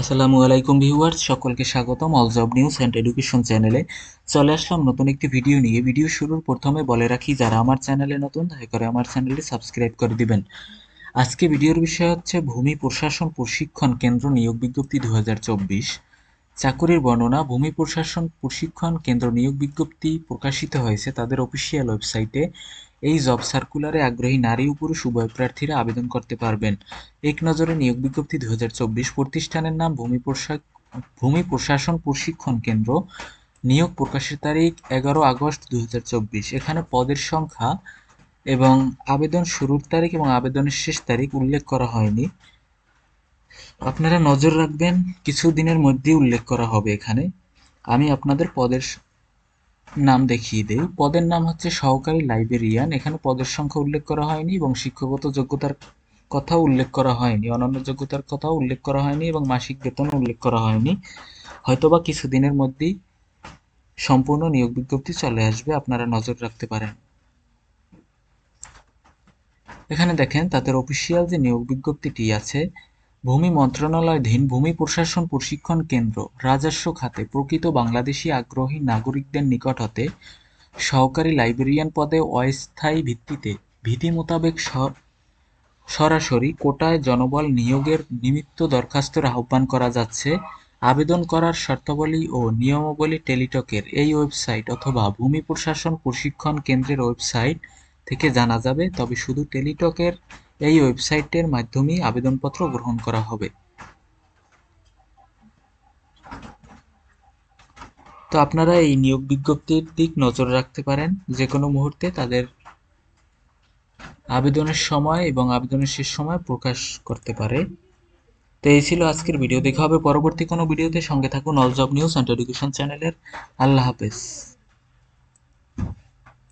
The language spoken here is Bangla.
আসসালামু আলাইকুম ভিউয়ার্স, সকলকে স্বাগতম all job news and education চ্যানেলে চলে আসলাম নতুন একটি ভিডিও নিয়ে। ভিডিও শুরুর প্রথমে বলে রাখি, যারা আমার চ্যানেলে নতুন, দয়া করে আমার চ্যানেলটি সাবস্ক্রাইব করে দিবেন। আজকে ভিডিওর বিষয় হচ্ছে, ভূমি প্রশাসন প্রশিক্ষণ কেন্দ্র নিয়োগ বিজ্ঞপ্তি দু হাজার চব্বিশ। চাকুরির বর্ণনা, ভূমি প্রশাসন প্রশিক্ষণ কেন্দ্র নিয়োগ বিজ্ঞপ্তি প্রকাশিত হয়েছে তাদের অফিসিয়াল ওয়েবসাইটে এই জব সার্কুলারে আগ্রহী নারী ও পুরুষ উভয় প্রার্থীরা আবেদন করতে পারবেন। এক নজরে নিয়োগ বিজ্ঞপ্তি দুই হাজার চব্বিশ প্রতিষ্ঠানের নাম, ভূমি প্রশা- ভূমি প্রশাসন প্রশিক্ষণ কেন্দ্র। নিয়োগ প্রকাশের তারিখ এগারো আগস্ট দুই হাজার চব্বিশ। এখানে পদের সংখ্যা এবং আবেদন শুরুর তারিখ এবং আবেদনের শেষ তারিখ উল্লেখ করা হয়নি। আপনারা নজর রাখবেন, কিছু দিনের মধ্যেই উল্লেখ করা হবে এখানে। আমি আপনাদের পদের নাম দেখিয়ে দেই। পদের নাম হচ্ছে সহকারী লাইব্রেরিয়ান। এখানে পদের সংখ্যা উল্লেখ করা হয়নি এবং শিক্ষাগত যোগ্যতার কথা উল্লেখ করা হয়নি। অন্যান্য যোগ্যতার কথাও উল্লেখ করা হয়নি এবং মাসিক বেতন উল্লেখ করা হয়নি। হয়তোবা কিছুদিনের মধ্যেই সম্পূর্ণ নিয়োগ বিজ্ঞপ্তি চলে আসবে। আপনারা নজর রাখতে পারেন। এখানে দেখেন, তাদের অফিসিয়াল যে নিয়োগ বিজ্ঞপ্তিটি আছে ভূমি মন্ত্রণালয়াধীন ভূমি প্রশাসন প্রশিক্ষণ কেন্দ্র, রাজস্ব খাতে প্রকৃত বাংলাদেশি আগ্রহী নাগরিকদের নিকট হতে সহকারী লাইব্রেরিয়ান পদে অস্থায়ী ভিত্তিতে বিধি মোতাবেক সরাসরি কোটায় জনবল নিয়োগের নিমিত্ত দরখাস্তের আহ্বান করা যাচ্ছে। আবেদন করার শর্তাবলী ও নিয়মাবলী টেলিটকের এই ওয়েবসাইট অথবা ভূমি প্রশাসন প্রশিক্ষণ কেন্দ্রের ওয়েবসাইট থেকে জানা যাবে, তবে শুধু টেলিটকের এই ওয়েবসাইটের মাধ্যমেই আবেদনপত্র গ্রহণ করা হবে। তো আপনারা এই নিয়োগ বিজ্ঞপ্তির দিক নজর রাখতে পারেন, যে কোনো মুহূর্তে তাদের আবেদনের সময় এবং আবেদনের শেষ সময় প্রকাশ করতে পারে। তো এই ছিল আজকের ভিডিও। দেখা হবে পরবর্তী কোনো ভিডিওতে। সঙ্গে থাকুন all job news and education চ্যানেলের। আল্লাহ হাফেজ।